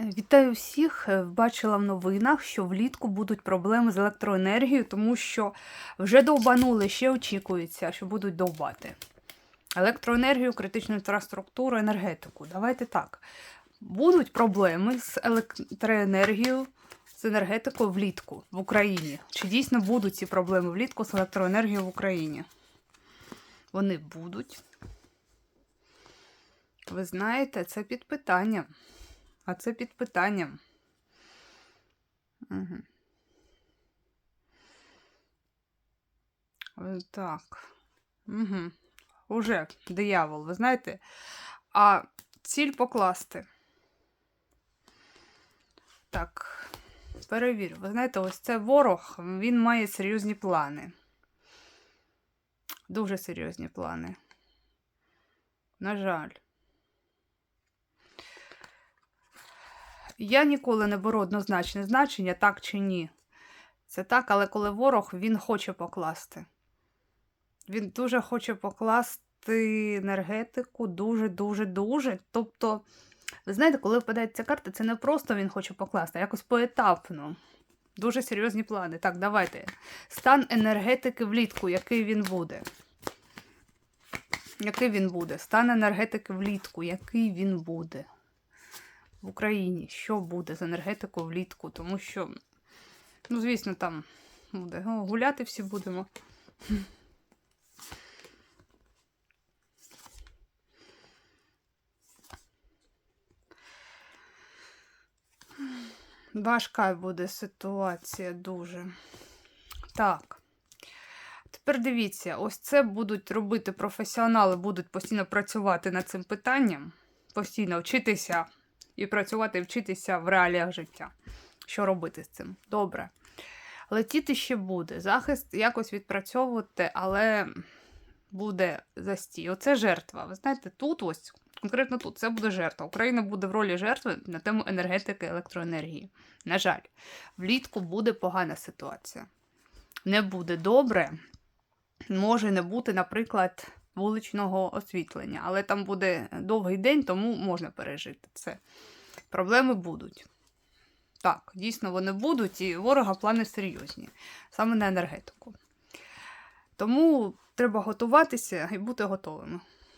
Вітаю всіх. Е, Бачила в новинах, що влітку будуть проблеми з електроенергією, тому що вже довбанули, ще очікується, що будуть довбати. Електроенергію, критичну інфраструктуру, енергетику. Давайте так. Будуть проблеми з електроенергією, з енергетикою влітку в Україні. Чи дійсно будуть ці проблеми влітку з електроенергією в Україні? Вони будуть. Ви знаєте, це під питанням. А це під питанням. Угу. Так. Угу. Уже диявол, ви знаєте? А ціль покласти. Так, перевірю. Ви знаєте, ось це ворог, він має серйозні плани. Дуже серйозні плани. На жаль. Я ніколи не беру однозначне значення, так чи ні. Це так, але коли ворог, він хоче покласти. Він дуже хоче покласти енергетику, дуже-дуже-дуже. Тобто, ви знаєте, коли впадає ця карта, це не просто він хоче покласти, а якось поетапно. Дуже серйозні плани. Так, давайте. Стан енергетики влітку, який він буде. Який він буде? Стан енергетики влітку, який він буде? В Україні, що буде з енергетикою влітку, тому що, ну, звісно, там буде. О, гуляти всі будемо. Важка буде ситуація дуже. Так. Тепер дивіться, ось це будуть робити професіонали, будуть постійно працювати над цим питанням, постійно вчитися і працювати, вчитися в реаліях життя. Що робити з цим? Добре. Летіти ще буде. Захист якось відпрацьовувати, але буде застій. Оце жертва. Ви знаєте, тут ось, конкретно тут, це буде жертва. Україна буде в ролі жертви на тему енергетики електроенергії. На жаль, влітку буде погана ситуація. Не буде добре. Може не бути, наприклад, вуличного освітлення, але там буде довгий день, тому можна пережити це. Проблеми будуть. Так, дійсно, вони будуть, і ворога плани серйозні, саме на енергетику. Тому треба готуватися і бути готовими.